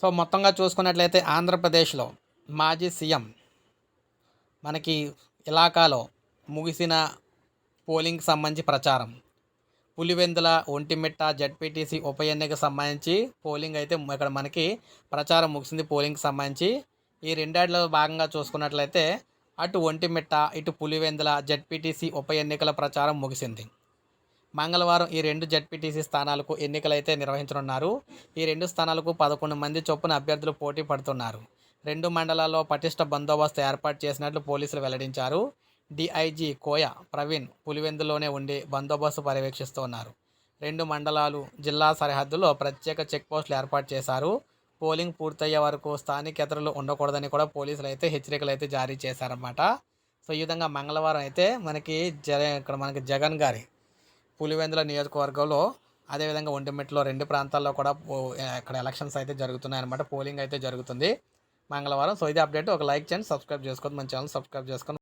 So మొత్తంగా చూసుకున్నట్లయితే ఆంధ్రప్రదేశ్లో మాజీ సీఎం మనకి ఇలాకాలో ముగిసిన పోలింగ్కి సంబంధించి ప్రచారం. పులివెందుల ఒంటిమిట్ట జడ్పీటీసీ ఉప ఎన్నికకు సంబంధించి పోలింగ్ అయితే ఇక్కడ మనకి ప్రచారం ముగిసింది పోలింగ్కి సంబంధించి. ఈ రెండేళ్ళలో భాగంగా చూసుకున్నట్లయితే అటు ఒంటిమిట్ట ఇటు పులివెందుల జడ్పీటీసీ ఉప ఎన్నికల ప్రచారం ముగిసింది. మంగళవారం ఈ రెండు జడ్పీటీసీ స్థానాలకు ఎన్నికలైతే నిర్వహించనున్నారు ఈ రెండు స్థానాలకు పదకొండు మంది చొప్పున అభ్యర్థులు పోటీ పడుతున్నారు. రెండు మండలాల్లో పటిష్ట బందోబస్తు ఏర్పాటు చేసినట్లు పోలీసులు వెల్లడించారు. డిఐజీ కోయ ప్రవీణ్ పులివెందులోనే ఉండి బందోబస్తు పర్యవేక్షిస్తున్నారు. రెండు మండలాలు జిల్లా సరిహద్దులో ప్రత్యేక చెక్ పోస్టులు ఏర్పాటు చేశారు. పోలింగ్ పూర్తయ్యే వరకు స్థానికేతరులు ఉండకూడదని కూడా పోలీసులు అయితే హెచ్చరికలు అయితే జారీ చేశారన్నమాట. సో ఈ విధంగా మంగళవారం అయితే మనకి జ ఇక్కడ మనకి జగన్ గారి పులివెందుల నియోజకవర్గంలో అదేవిధంగా ఒంటిమిట్లో రెండు ప్రాంతాల్లో కూడా పో- ఇక్కడ ఎలక్షన్స్ అయితే జరుగుతున్నాయి అనమాట పోలింగ్ అయితే జరుగుతుంది. మంగళవారం. సో ఇది అప్డేట్. ఒక లైక్ చేయండి. సబ్స్క్రైబ్ చేసుకోండి. మన ఛానల్ సబ్స్క్రైబ్ చేసుకొని